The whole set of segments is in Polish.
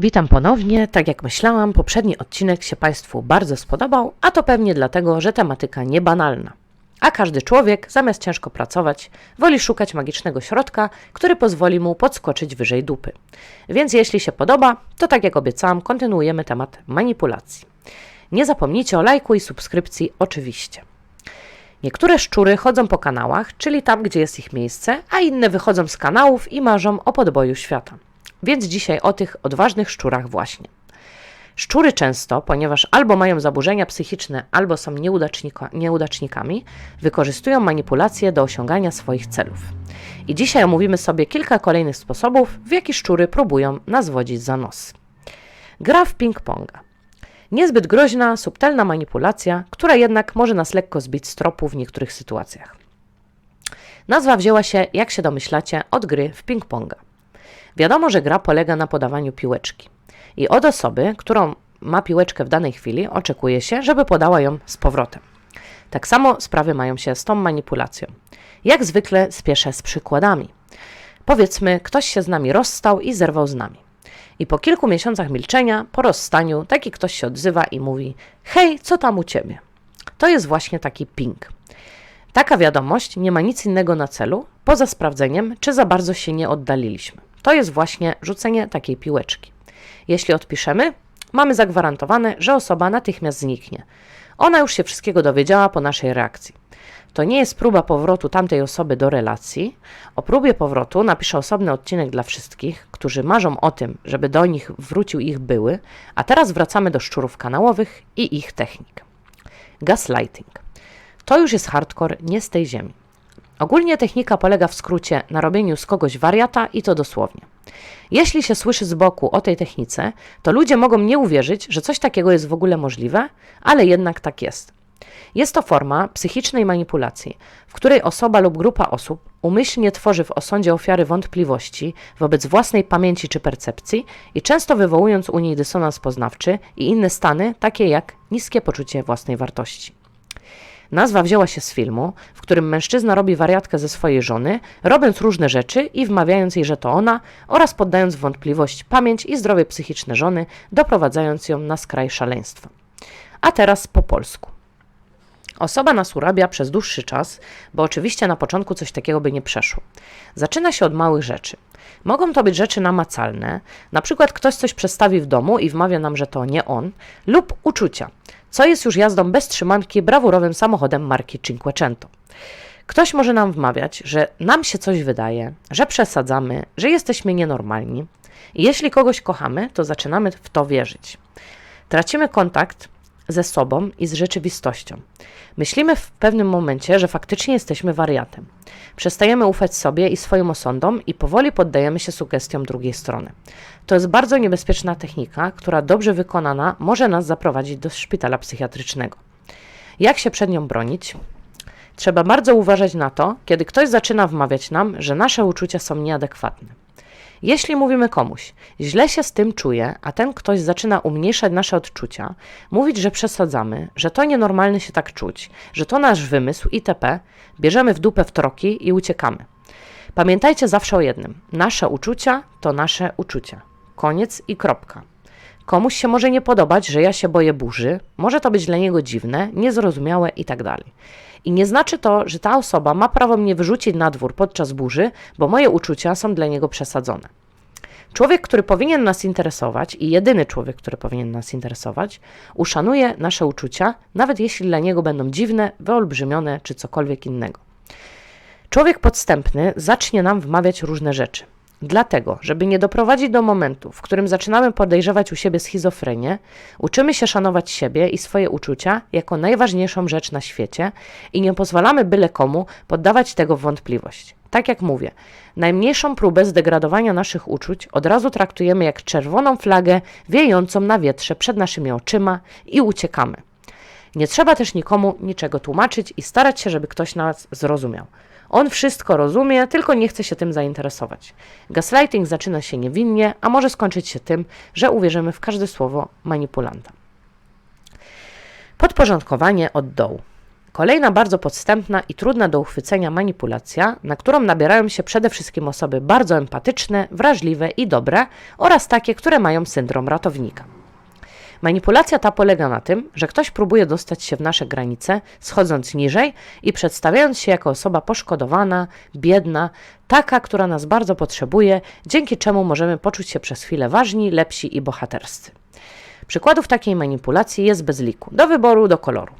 Witam ponownie. Tak jak myślałam, poprzedni odcinek się Państwu bardzo spodobał, a to pewnie dlatego, że tematyka niebanalna. A każdy człowiek, zamiast ciężko pracować, woli szukać magicznego środka, który pozwoli mu podskoczyć wyżej dupy. Więc jeśli się podoba, to tak jak obiecałam, kontynuujemy temat manipulacji. Nie zapomnijcie o lajku i subskrypcji, oczywiście. Niektóre szczury chodzą po kanałach, czyli tam, gdzie jest ich miejsce, a inne wychodzą z kanałów i marzą o podboju świata. Więc dzisiaj o tych odważnych szczurach właśnie. Szczury często, ponieważ albo mają zaburzenia psychiczne, albo są nieudacznika, nieudacznikami, wykorzystują manipulacje do osiągania swoich celów. I dzisiaj omówimy sobie kilka kolejnych sposobów, w jaki szczury próbują nas wodzić za nos. Gra w ping-ponga. Niezbyt groźna, subtelna manipulacja, która jednak może nas lekko zbić z tropu w niektórych sytuacjach. Nazwa wzięła się, jak się domyślacie, od gry w ping-ponga. Wiadomo, że gra polega na podawaniu piłeczki. I od osoby, którą ma piłeczkę w danej chwili, oczekuje się, żeby podała ją z powrotem. Tak samo sprawy mają się z tą manipulacją. Jak zwykle spieszę z przykładami. Powiedzmy, ktoś się z nami rozstał i zerwał z nami. I po kilku miesiącach milczenia, po rozstaniu, taki ktoś się odzywa i mówi: Hej, co tam u ciebie? To jest właśnie taki ping. Taka wiadomość nie ma nic innego na celu, poza sprawdzeniem, czy za bardzo się nie oddaliliśmy. To jest właśnie rzucenie takiej piłeczki. Jeśli odpiszemy, mamy zagwarantowane, że osoba natychmiast zniknie. Ona już się wszystkiego dowiedziała po naszej reakcji. To nie jest próba powrotu tamtej osoby do relacji. O próbie powrotu napiszę osobny odcinek dla wszystkich, którzy marzą o tym, żeby do nich wrócił ich były, a teraz wracamy do szczurów kanałowych i ich technik. Gaslighting. To już jest hardcore nie z tej ziemi. Ogólnie technika polega w skrócie na robieniu z kogoś wariata i to dosłownie. Jeśli się słyszy z boku o tej technice, to ludzie mogą nie uwierzyć, że coś takiego jest w ogóle możliwe, ale jednak tak jest. Jest to forma psychicznej manipulacji, w której osoba lub grupa osób umyślnie tworzy w osądzie ofiary wątpliwości wobec własnej pamięci czy percepcji i często wywołując u niej dysonans poznawczy i inne stany, takie jak niskie poczucie własnej wartości. Nazwa wzięła się z filmu, w którym mężczyzna robi wariatkę ze swojej żony, robiąc różne rzeczy i wmawiając jej, że to ona, oraz poddając w wątpliwość pamięć i zdrowie psychiczne żony, doprowadzając ją na skraj szaleństwa. A teraz po polsku. Osoba nas urabia przez dłuższy czas, bo oczywiście na początku coś takiego by nie przeszło. Zaczyna się od małych rzeczy. Mogą to być rzeczy namacalne, na przykład ktoś coś przestawi w domu i wmawia nam, że to nie on, lub uczucia, co jest już jazdą bez trzymanki brawurowym samochodem marki Cinquecento. Ktoś może nam wmawiać, że nam się coś wydaje, że przesadzamy, że jesteśmy nienormalni. I jeśli kogoś kochamy, to zaczynamy w to wierzyć. Tracimy kontakt ze sobą i z rzeczywistością. Myślimy w pewnym momencie, że faktycznie jesteśmy wariatem. Przestajemy ufać sobie i swoim osądom i powoli poddajemy się sugestiom drugiej strony. To jest bardzo niebezpieczna technika, która dobrze wykonana może nas zaprowadzić do szpitala psychiatrycznego. Jak się przed nią bronić? Trzeba bardzo uważać na to, kiedy ktoś zaczyna wmawiać nam, że nasze uczucia są nieadekwatne. Jeśli mówimy komuś, źle się z tym czuję, a ten ktoś zaczyna umniejszać nasze odczucia, mówić, że przesadzamy, że to nienormalne się tak czuć, że to nasz wymysł itp., bierzemy w dupę w troki i uciekamy. Pamiętajcie zawsze o jednym: nasze uczucia to nasze uczucia. Koniec i kropka. Komuś się może nie podobać, że ja się boję burzy, może to być dla niego dziwne, niezrozumiałe itd. Tak I nie znaczy to, że ta osoba ma prawo mnie wyrzucić na dwór podczas burzy, bo moje uczucia są dla niego przesadzone. Człowiek, który powinien nas interesować i jedyny człowiek, który powinien nas interesować, uszanuje nasze uczucia, nawet jeśli dla niego będą dziwne, wyolbrzymione czy cokolwiek innego. Człowiek podstępny zacznie nam wmawiać różne rzeczy. Dlatego, żeby nie doprowadzić do momentu, w którym zaczynamy podejrzewać u siebie schizofrenię, uczymy się szanować siebie i swoje uczucia jako najważniejszą rzecz na świecie i nie pozwalamy byle komu poddawać tego w wątpliwość. Tak jak mówię, najmniejszą próbę zdegradowania naszych uczuć od razu traktujemy jak czerwoną flagę wiejącą na wietrze przed naszymi oczyma i uciekamy. Nie trzeba też nikomu niczego tłumaczyć i starać się, żeby ktoś nas zrozumiał. On wszystko rozumie, tylko nie chce się tym zainteresować. Gaslighting zaczyna się niewinnie, a może skończyć się tym, że uwierzymy w każde słowo manipulanta. Podporządkowanie od dołu. Kolejna bardzo podstępna i trudna do uchwycenia manipulacja, na którą nabierają się przede wszystkim osoby bardzo empatyczne, wrażliwe i dobre oraz takie, które mają syndrom ratownika. Manipulacja ta polega na tym, że ktoś próbuje dostać się w nasze granice, schodząc niżej i przedstawiając się jako osoba poszkodowana, biedna, taka, która nas bardzo potrzebuje, dzięki czemu możemy poczuć się przez chwilę ważni, lepsi i bohaterscy. Przykładów takiej manipulacji jest bez liku, do wyboru, do koloru.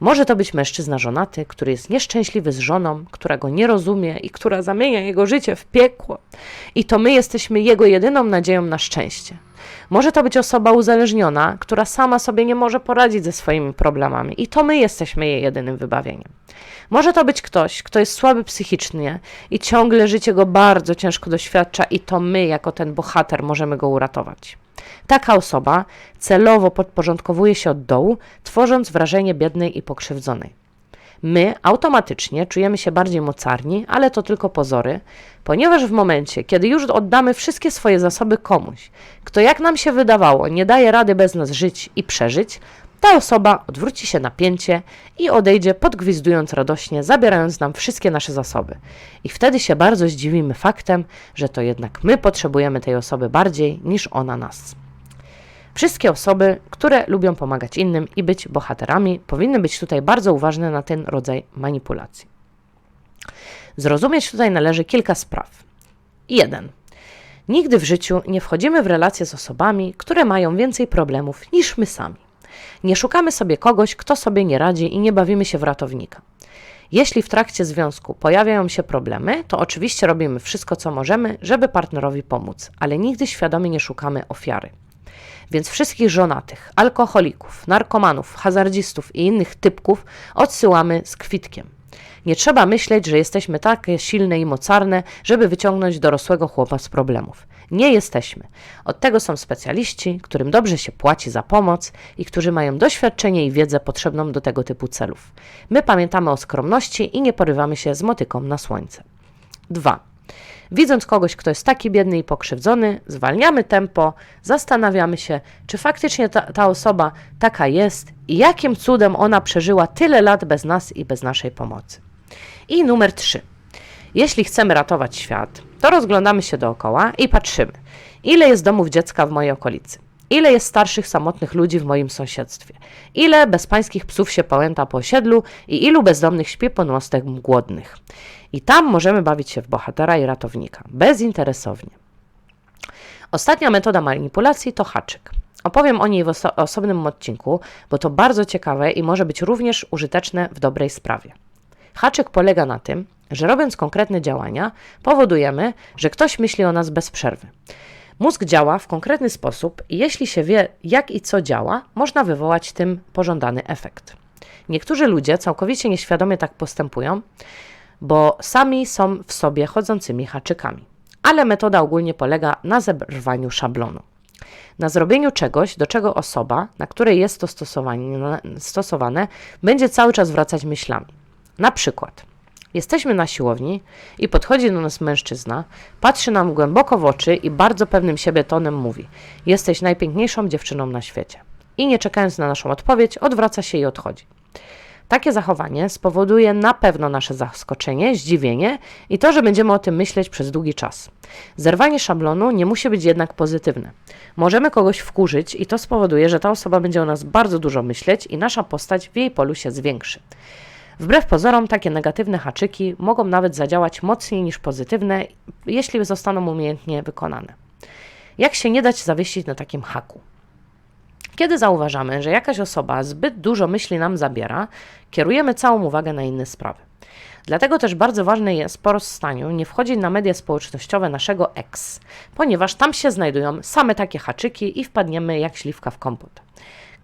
Może to być mężczyzna żonaty, który jest nieszczęśliwy z żoną, która go nie rozumie i która zamienia jego życie w piekło. I to my jesteśmy jego jedyną nadzieją na szczęście. Może to być osoba uzależniona, która sama sobie nie może poradzić ze swoimi problemami, i to my jesteśmy jej jedynym wybawieniem. Może to być ktoś, kto jest słaby psychicznie i ciągle życie go bardzo ciężko doświadcza, i to my, jako ten bohater, możemy go uratować. Taka osoba celowo podporządkowuje się od dołu, tworząc wrażenie biednej i pokrzywdzonej. My automatycznie czujemy się bardziej mocarni, ale to tylko pozory, ponieważ w momencie, kiedy już oddamy wszystkie swoje zasoby komuś, kto jak nam się wydawało, nie daje rady bez nas żyć i przeżyć, ta osoba odwróci się napięcie i odejdzie podgwizdując radośnie, zabierając nam wszystkie nasze zasoby. I wtedy się bardzo zdziwimy faktem, że to jednak my potrzebujemy tej osoby bardziej niż ona nas. Wszystkie osoby, które lubią pomagać innym i być bohaterami, powinny być tutaj bardzo uważne na ten rodzaj manipulacji. Zrozumieć tutaj należy kilka spraw. 1. Nigdy w życiu nie wchodzimy w relacje z osobami, które mają więcej problemów niż my sami. Nie szukamy sobie kogoś, kto sobie nie radzi i nie bawimy się w ratownika. Jeśli w trakcie związku pojawiają się problemy, to oczywiście robimy wszystko, co możemy, żeby partnerowi pomóc, ale nigdy świadomie nie szukamy ofiary. Więc wszystkich żonatych, alkoholików, narkomanów, hazardzistów i innych typków odsyłamy z kwitkiem. Nie trzeba myśleć, że jesteśmy takie silne i mocarne, żeby wyciągnąć dorosłego chłopa z problemów. Nie jesteśmy. Od tego są specjaliści, którym dobrze się płaci za pomoc i którzy mają doświadczenie i wiedzę potrzebną do tego typu celów. My pamiętamy o skromności i nie porywamy się z motyką na słońce. 2. Widząc kogoś, kto jest taki biedny i pokrzywdzony, zwalniamy tempo, zastanawiamy się, czy faktycznie ta, ta, osoba taka jest i jakim cudem ona przeżyła tyle lat bez nas i bez naszej pomocy. I numer 3. Jeśli chcemy ratować świat, to rozglądamy się dookoła i patrzymy, ile jest domów dziecka w mojej okolicy. Ile jest starszych, samotnych ludzi w moim sąsiedztwie? Ile bezpańskich psów się pałęta po osiedlu i ilu bezdomnych śpi pod mostem głodnych? I tam możemy bawić się w bohatera i ratownika, bezinteresownie. Ostatnia metoda manipulacji to haczyk. Opowiem o niej w oso osobnym odcinku, bo to bardzo ciekawe i może być również użyteczne w dobrej sprawie. Haczyk polega na tym, że robiąc konkretne działania, powodujemy, że ktoś myśli o nas bez przerwy. Mózg działa w konkretny sposób i jeśli się wie, jak i co działa, można wywołać tym pożądany efekt. Niektórzy ludzie całkowicie nieświadomie tak postępują, bo sami są w sobie chodzącymi haczykami. Ale metoda ogólnie polega na zerwaniu szablonu. Na zrobieniu czegoś, do czego osoba, na której jest to stosowane, będzie cały czas wracać myślami. Na przykład, Jesteśmy na siłowni i podchodzi do nas mężczyzna, patrzy nam głęboko w oczy i bardzo pewnym siebie tonem mówi: Jesteś najpiękniejszą dziewczyną na świecie. I nie czekając na naszą odpowiedź, odwraca się i odchodzi. Takie zachowanie spowoduje na pewno nasze zaskoczenie, zdziwienie i to, że będziemy o tym myśleć przez długi czas. Zerwanie szablonu nie musi być jednak pozytywne. Możemy kogoś wkurzyć i to spowoduje, że ta osoba będzie o nas bardzo dużo myśleć i nasza postać w jej polu się zwiększy. Wbrew pozorom, takie negatywne haczyki mogą nawet zadziałać mocniej niż pozytywne, jeśli zostaną umiejętnie wykonane. Jak się nie dać zawiesić na takim haku? Kiedy zauważamy, że jakaś osoba zbyt dużo myśli nam zabiera, kierujemy całą uwagę na inne sprawy. Dlatego też bardzo ważne jest po rozstaniu nie wchodzić na media społecznościowe naszego ex, ponieważ tam się znajdują same takie haczyki i wpadniemy jak śliwka w kompot.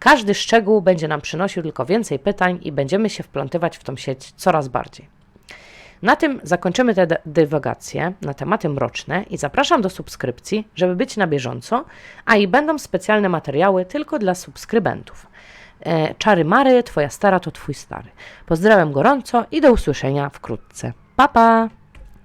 Każdy szczegół będzie nam przynosił tylko więcej pytań i będziemy się wplątywać w tą sieć coraz bardziej. Na tym zakończymy te dywagacje na tematy mroczne i zapraszam do subskrypcji, żeby być na bieżąco, a i będą specjalne materiały tylko dla subskrybentów. E, czary Mary, Twoja stara to Twój stary. Pozdrawiam gorąco i do usłyszenia wkrótce. Pa, pa!